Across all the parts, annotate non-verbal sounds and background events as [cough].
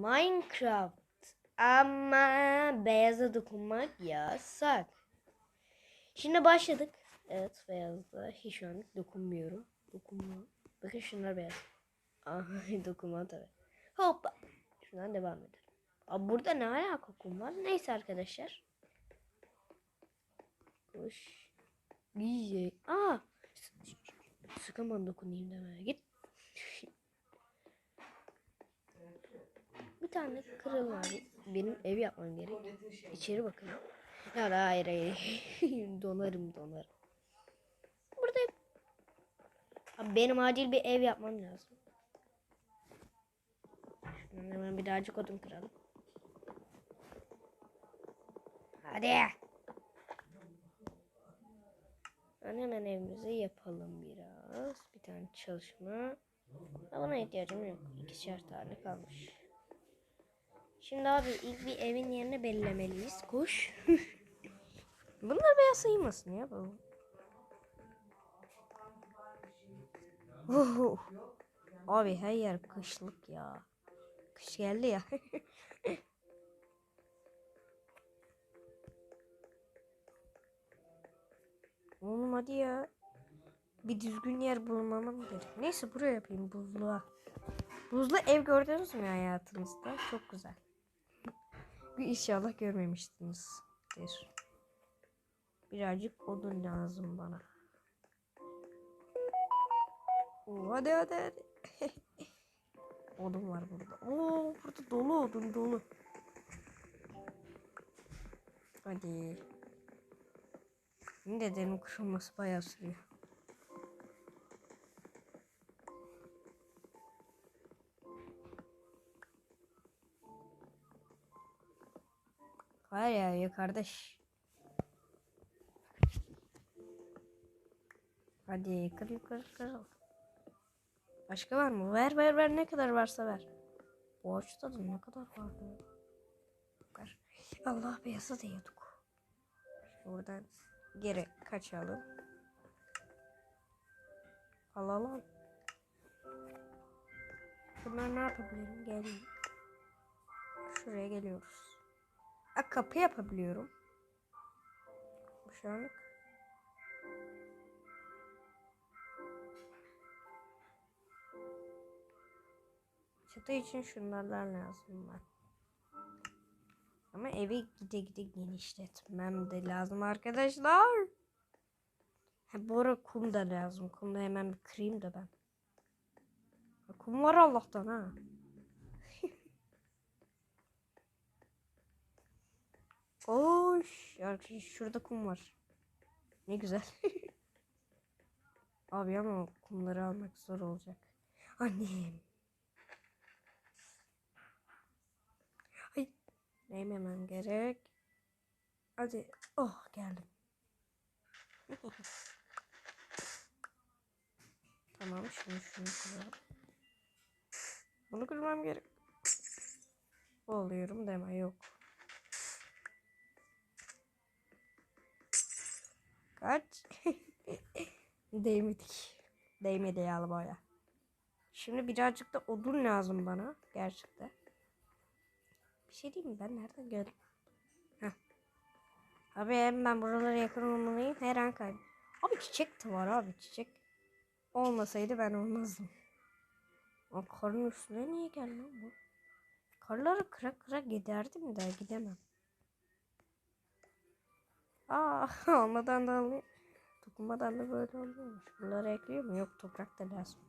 Minecraft. Ama beyaza dokunmak yasak. Şimdi başladık. Evet beyazda hiç şu an dokunmuyorum. Dokunma. Bakın şunlar beyaz. Aha [laughs] dokunma tabi. Hoppa. Şundan devam edelim. Abi burada ne alaka kum var? Neyse arkadaşlar. Koş. İyi. Aa. Sıkamadan dokunayım deme. Git. Tane kırıl var. Benim ev yapmam gerek. İçeri bakın. Ya da hayır hayır. [laughs] donarım donarım. Burada Abi benim acil bir ev yapmam lazım. Şuradan hemen bir dağcık odun kıralım. Hadi. Hemen evimizi yapalım biraz. Bir tane çalışma. Buna ihtiyacım yok. İkişer tane kalmış. Şimdi abi ilk bir evin yerini belirlemeliyiz. Koş. [laughs] Bunlar beyaz sayılmasın ya. Bu. Oh. Abi her yer kışlık ya. Kış geldi ya. [laughs] Oğlum hadi ya. Bir düzgün yer bulmamam gerek. Neyse buraya yapayım buzluğa. Buzlu ev gördünüz mü hayatınızda? Çok güzel. İnşallah görmemişsinizdir. Birazcık odun lazım bana. Oo, hadi hadi hadi. [laughs] odun var burada. Oo burada dolu odun dolu. Hadi. Yine derin kırılması bayağı sürüyor. Hayır ya ya kardeş. Hadi kır kır kır. Başka var mı? Ver ver ver ne kadar varsa ver. Ağaçta da ne kadar vardı? Ver. Allah beyazı diyorduk. Buradan geri kaçalım. Alalım. Bunlar ne yapabilirim? Geleyim. Şuraya geliyoruz. A, kapı yapabiliyorum. Şu anlık. Çatı için şunlardan lazım var. Ama evi gide gide genişletmem de lazım arkadaşlar. Ha, bu ara kum da lazım. Kum da hemen bir kırayım da ben. Kum var Allah'tan ha. Koş. Arkadaşlar şurada kum var. Ne güzel. [laughs] Abi ama kumları almak zor olacak. Annem. Ay. Neyim gerek. Hadi. Oh geldim. [laughs] tamam şunu şunu kıralım. Bunu kırmam gerek. Oluyorum deme yok. Kaç. [laughs] Değmedik. Değmedi yağlı boya. Şimdi birazcık da odun lazım bana. Gerçekten. Bir şey diyeyim mi? Ben nereden geldim? Heh. Abi hem ben buralara yakın olmalıyım. Her an kayb. Abi çiçek de var abi çiçek. Olmasaydı ben olmazdım. O karın üstüne niye geldi bu? Karları kıra kıra giderdim de gidemem. [laughs] Aa olmadan da alıyor. Dokunmadan da böyle oluyormuş. Bunları ekliyor mu? Yok toprak da lazım.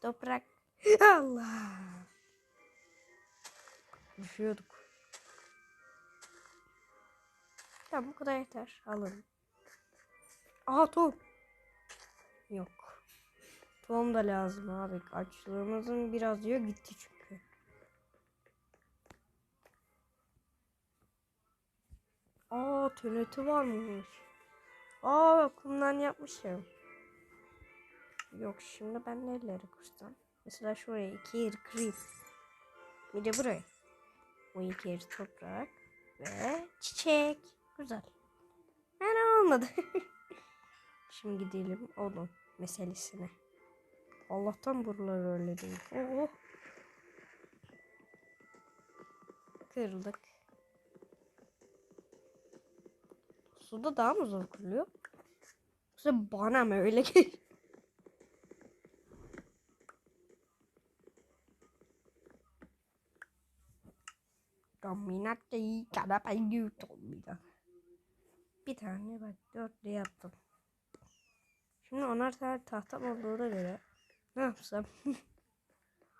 Toprak. [laughs] Allah. Düşüyorduk. Tamam bu kadar yeter. Alın. Aha tohum. Yok. Tohum da lazım abi. Açlığımızın biraz diyor gitti çünkü. Aa TNT varmış. Aa kumdan yapmışım. Yok şimdi ben neleri kursam? Mesela şuraya iki yer kırayım. Bir de buraya. Bu iki yer toprak ve çiçek. Güzel. Yani olmadı. [laughs] şimdi gidelim odun meselesine. Allah'tan buralar öyle değil. Oh. kırıldık. Suda daha mı zor kırılıyor? Yoksa bana mı öyle geliyor? Dominati karapayu domina. Bir tane bak dörtlü yaptım. Şimdi onar tane tahtam olduğuna göre ne yapsam? [laughs]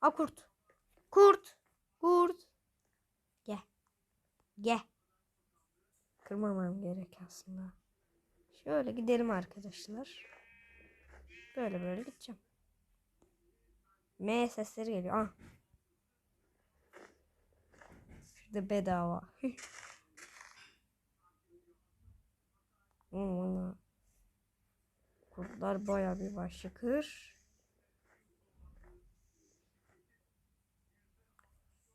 A kurt. Kurt. Kurt. Gel. Gel. Kırmamam gerek aslında. Şöyle gidelim arkadaşlar. Böyle böyle gideceğim. M sesleri geliyor. Ah. Şurada bedava. Hmm, Kurtlar baya bir başlıkır.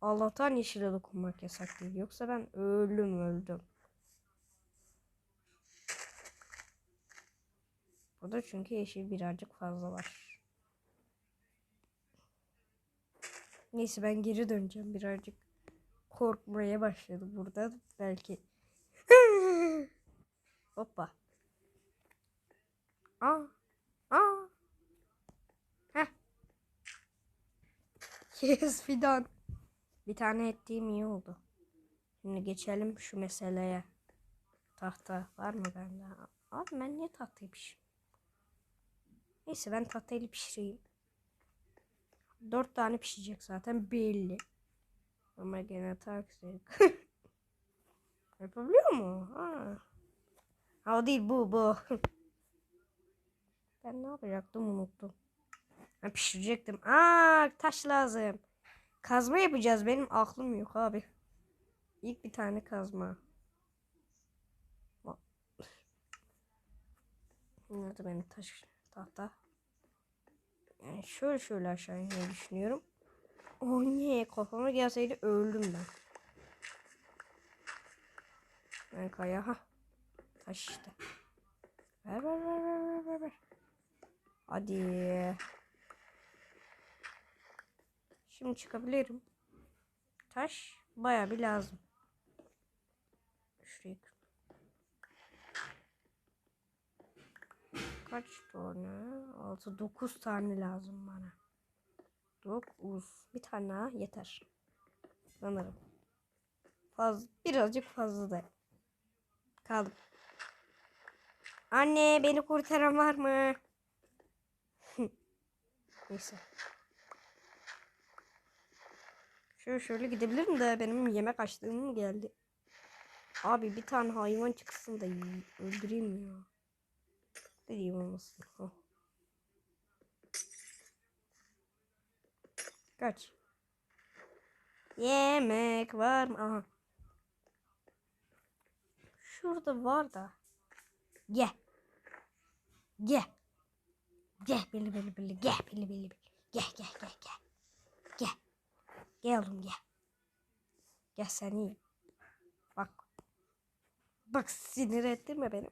Allah'tan yeşile dokunmak yasak değil. Yoksa ben öldüm öldüm. Burada çünkü yeşil birazcık fazla var. Neyse ben geri döneceğim birazcık. Korkmaya başladı burada belki. [laughs] Hoppa. Aa. Aa. Heh. [laughs] Yes fidan. Bir tane ettiğim iyi oldu. Şimdi geçelim şu meseleye. Tahta var mı bende? Abi ben niye tahtayı pişireyim? Neyse ben tahtayla pişireyim. Dört tane pişecek zaten belli. Ama gene taksi. [laughs] Yapabiliyor mu? Ha. ha o değil bu bu. [laughs] ben ne yapacaktım unuttum. Ben pişirecektim. Aa taş lazım. Kazma yapacağız. Benim aklım yok abi. İlk bir tane kazma. Nerede benim taş tahta? Şöyle şöyle aşağı inmeyi düşünüyorum. Oh ne kafama gelseydi öldüm ben. Ben kaya ha. Taş işte. Ver ver ver ver ver ver. Hadi. Şimdi çıkabilirim. Taş baya bir lazım. Şuraya Kaç tane? 6 9 tane lazım bana. 9. Bir tane daha yeter. Sanırım. Faz birazcık fazla da. Kaldım. Anne beni kurtaran var mı? [laughs] Neyse. Şöyle şöyle gidebilirim de benim yemek açlığım geldi? Abi bir tane hayvan çıksın da öldüreyim ya. Diyeyim olmasın. Oh. Kaç. Yemek var mı? Aha. Şurada var da. Gel. Gel. Gel bili bili bili. Gel bili bili bili. Gel gel gel gel. Gel. Gel oğlum gel. Gel sen. Bak. Bak sinir ettirme beni.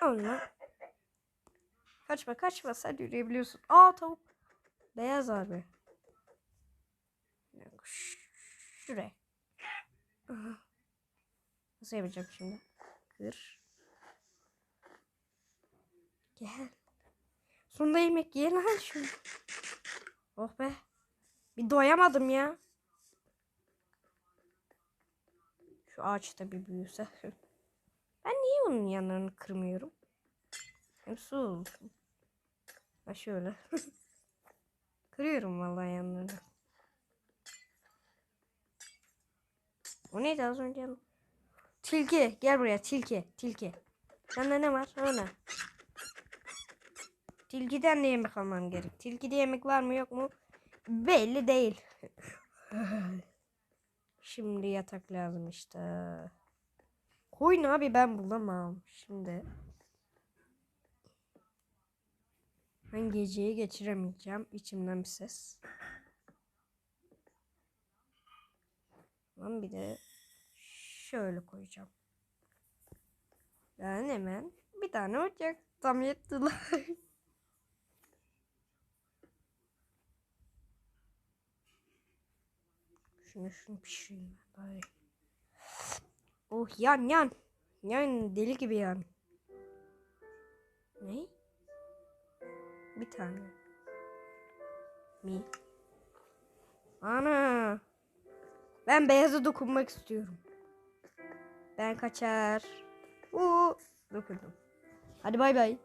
Allah. Kaçma kaçma sen yürüyebiliyorsun. Aa tavuk. Beyaz abi. Şuraya. Nasıl yapacağım şimdi? Kır. Gel. Sonunda yemek ye lan şunu. Oh be. Bir doyamadım ya. Şu ağaçta bir büyüse. [laughs] Ben niye onun yanlarını kırmıyorum? Su olsun. Ha şöyle. [laughs] Kırıyorum vallahi yanlarını. O neydi az önce? Tilki. Gel buraya tilki. Tilki. Sende ne var? Ne? Tilkiden de yemek almam gerek. Tilkide yemek var mı yok mu? Belli değil. [laughs] Şimdi yatak lazım işte. Koyun abi ben bulamam. Şimdi. Ben geceyi geçiremeyeceğim. İçimden bir ses. Ben bir de şöyle koyacağım. Ben hemen bir tane ocak tam yettiler. [laughs] Şunu şunu pişireyim bari. Oh yan yan. Yan deli gibi yan. Ne? Bir tane. Mi? Ana. Ben beyaza dokunmak istiyorum. Ben kaçar. Uuu. Dokundum. Hadi bay bay.